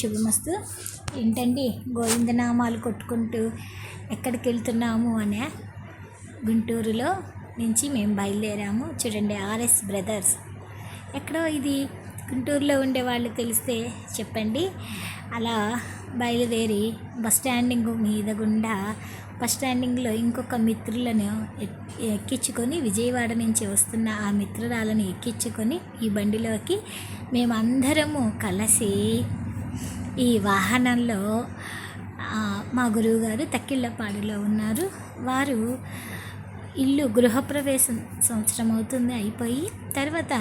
శుభమస్తు. ఏంటండి గోవిందనామాలు కొట్టుకుంటూ ఎక్కడికి వెళ్తున్నాము అనే గుంటూరులో నుంచి మేము బయలుదేరాము. చూడండి ఆర్ఎస్ బ్రదర్స్. ఎక్కడో ఇది గుంటూరులో ఉండే వాళ్ళు తెలిస్తే చెప్పండి. అలా బయలుదేరి బస్ స్టాండింగ్ మీద గుండా బస్ స్టాండింగ్లో ఇంకొక మిత్రులను ఎక్కించుకొని విజయవాడ నుంచి వస్తున్న ఆ మిత్రురాలను ఎక్కించుకొని ఈ బండిలోకి మేమందరము కలిసి ఈ వాహనంలో మా గురువుగారు తక్కిళ్ళపాడులో ఉన్నారు. వారు ఇల్లు గృహప్రవేశం సంవత్సరం అవుతుంది అయిపోయి తర్వాత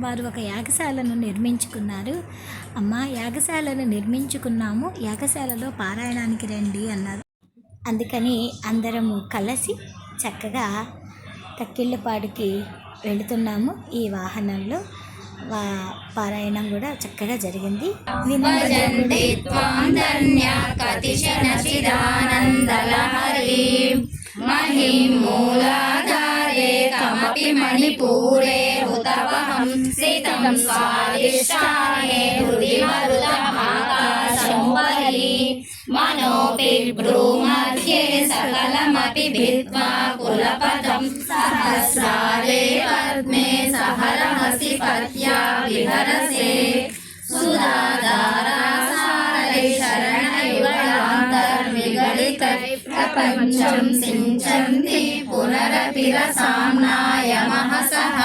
వారు ఒక యాగశాలను నిర్మించుకున్నారు. అమ్మ యాగశాలను నిర్మించుకున్నాము యాగశాలలో పారాయణానికి రండి అన్నారు. అందుకని అందరము కలిసి చక్కగా తక్కిళ్ళపాడికి వెళుతున్నాము ఈ వాహనంలో. పారాయణం కూడా చక్కగా జరిగింది. మణిపూరే ఉతవహం శ్రీతం స్వాదిష్టాయే హృది మరుత कमपि मणिपूरे हुतवहं स्थितं स्वादिष्ठाने हृदि मरुतमाकाशं वहि मनोऽपि भ्रूमध्ये सकलमपि भित्त्वा कुलपदं सहस्रारे पद्मे सहरहसि पत्या विहरसे सुधाधारासारे शरणैवलान्तर्विगलितै प्रपञ्चं सिञ्चन्ति पुनरपि रसाम्नाय महसः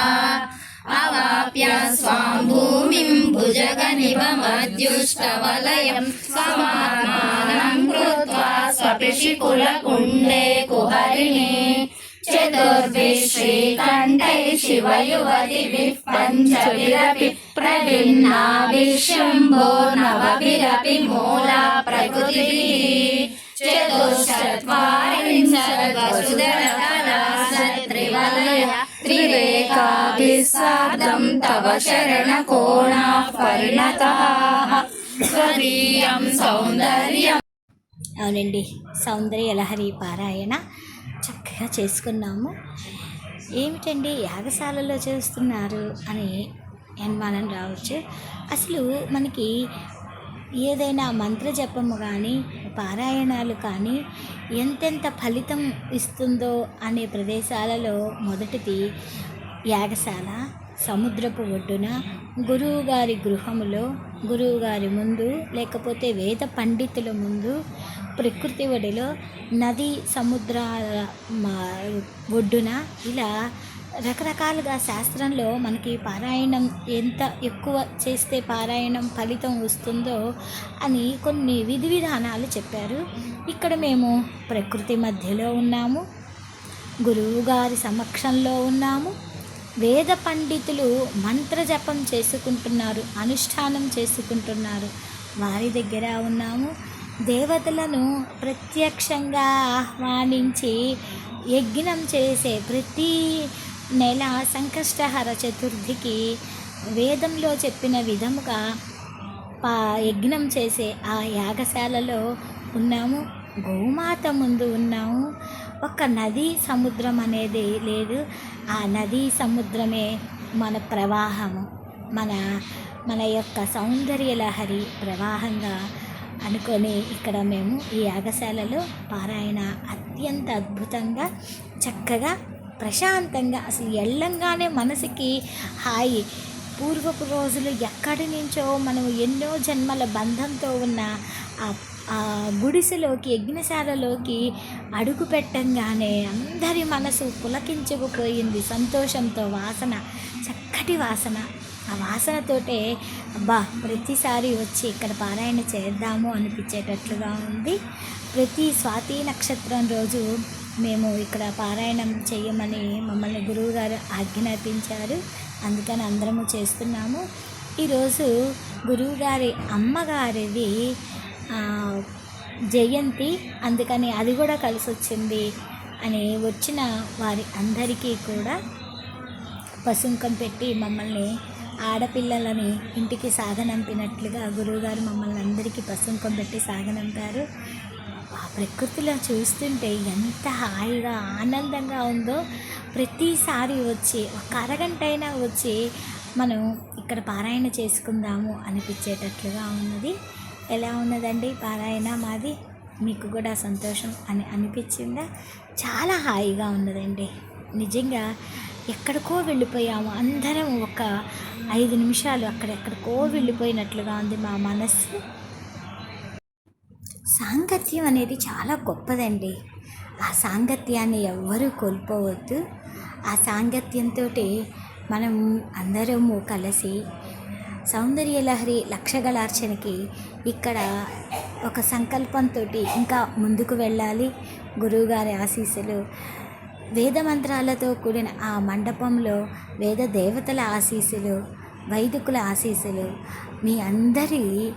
अवाप्य स्वां भूमिं भुजगनिभमद्युष्टवलयं स्वमात्मानं कृत्वा स्वपिशिकुलकुण्डे कुहरिणे चतुर्भिः श्रीकण्ठैः शिवयुवतिभिः पञ्चभिरपि प्रभिन्नाभिः शम्भो नवभिरपि मूला प्रकृतिभिः चतुश्चत्वारिंशत् वसुधरकला त्रिरेकाभिः सार्धं तव शरणकोणाः परिणताः स्वदीयं सौन्दर्यम् అవునండి సౌందర్య లహరి పారాయణ చక్కగా చేసుకున్నాము ఏమిటండి యాగశాలలో చేస్తున్నారు అని అనుమానం రావచ్చు అసలు మనకి ఏదైనా మంత్ర జపము కానీ పారాయణాలు కానీ ఎంతెంత ఫలితం ఇస్తుందో అనే ప్రదేశాలలో మొదటిది యాగశాల సముద్రపు ఒడ్డున గురువుగారి గృహములో గురువుగారి ముందు లేకపోతే వేద పండితుల ముందు ప్రకృతి ఒడిలో నది సముద్రాల మా- ఒడ్డున ఇలా రకరకాలుగా శాస్త్రంలో మనకి పారాయణం ఎంత ఎక్కువ చేస్తే పారాయణం ఫలితం వస్తుందో అని కొన్ని విధి విధానాలు చెప్పారు. ఇక్కడ మేము ప్రకృతి మధ్యలో ఉన్నాము గురువుగారి సమక్షంలో ఉన్నాము వేద పండితులు మంత్ర జపం చేసుకుంటున్నారు అనుష్ఠానం చేసుకుంటున్నారు. వారి దగ్గర ఉన్నాము. దేవతలను ప్రత్యక్షంగా ఆహ్వానించి యజ్ఞం చేసే ప్రతి నెల సంకష్టహర చతుర్థికి వేదంలో చెప్పిన విధముగా పా యజ్ఞం చేసే ఆ యాగశాలలో ఉన్నాము. గోమాత ముందు ఉన్నాము. ఒక నది సముద్రం అనేది లేదు. ఆ నది సముద్రమే మన ప్రవాహము. మన మన యొక్క సౌందర్య లహరి ప్రవాహంగా అనుకొని ఇక్కడ మేము ఈ యాగశాలలో పారాయణ అత్యంత అద్భుతంగా చక్కగా ప్రశాంతంగా అసలు ఎల్లంగానే మనసుకి హాయి. పూర్వపు రోజులు ఎక్కడి నుంచో మనం ఎన్నో జన్మల బంధంతో ఉన్న ఆ గుడిసెలోకి యజ్ఞశాలలోకి అడుగు పెట్టంగానే అందరి మనసు పులకించుకుపోయింది సంతోషంతో వాసన చక్కటి వాసన. ఆ వాసనతోటే అబ్బా ప్రతిసారి వచ్చి ఇక్కడ పారాయణ చేద్దాము అనిపించేటట్లుగా ఉంది. ప్రతి స్వాతి నక్షత్రం రోజు మేము ఇక్కడ పారాయణం చేయమని మమ్మల్ని గురువుగారు ఆజ్ఞాపించారు. అందుకని అందరము చేస్తున్నాము. ఈరోజు గురువుగారి అమ్మగారిది జయంతి అందుకని అది కూడా కలిసి వచ్చింది అని వచ్చిన వారి అందరికీ కూడా పసుంకం పెట్టి మమ్మల్ని ఆడపిల్లలని ఇంటికి సాగనంపినట్లుగా గురువుగారు మమ్మల్ని అందరికీ పసుంకం పెట్టి సాగనంపారు. ఆ ప్రకృతిలో చూస్తుంటే ఎంత హాయిగా ఆనందంగా ఉందో ప్రతిసారి వచ్చి ఒక అరగంట అయినా వచ్చి మనం ఇక్కడ పారాయణ చేసుకుందాము అనిపించేటట్లుగా ఉన్నది. ఎలా ఉన్నదండి? పారాయణ మాది. మీకు కూడా సంతోషం అని అనిపించిందా? చాలా హాయిగా ఉన్నదండి. నిజంగా ఎక్కడికో వెళ్ళిపోయాము. అందరం ఒక ఐదు నిమిషాలు అక్కడెక్కడికో వెళ్ళిపోయినట్లుగా ఉంది మా మనస్సు. సాంగత్యం అనేది చాలా గొప్పదండి. ఆ సాంగత్యాన్ని ఎవ్వరూ కోల్పోవద్దు. ఆ సాంగత్యంతో మనం అందరము కలిసి సౌందర్యలహరి లక్షగలార్చనకి ఇక్కడ ఒక సంకల్పంతో ఇంకా ముందుకు వెళ్ళాలి. గురువుగారి ఆశీస్సులు. వేద మంత్రాలతో కూడిన ఆ మండపంలో వేద దేవతల ఆశీస్సులు వైదికుల ఆశీస్సులు మీ అందరి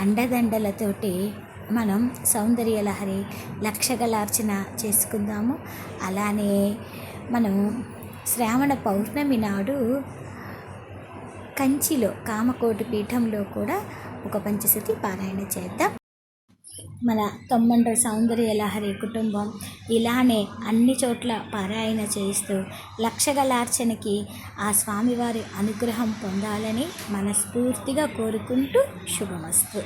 అండదండలతోటి మనం సౌందర్యలహరి లక్షగలార్చన చేసుకుందాము. అలానే మనం శ్రావణ పౌర్ణమి నాడు కంచిలో కామకోటి పీఠంలో కూడా ఒక పంచశతి పారాయణ చేద్దాం. మన తొమ్మండ్ర సౌందర్య లహరి కుటుంబం ఇలానే అన్ని చోట్ల పారాయణ చేస్తూ లక్షగలార్చనకి ఆ స్వామివారి అనుగ్రహం పొందాలని మనస్ఫూర్తిగా కోరుకుంటూ శుభమస్తు.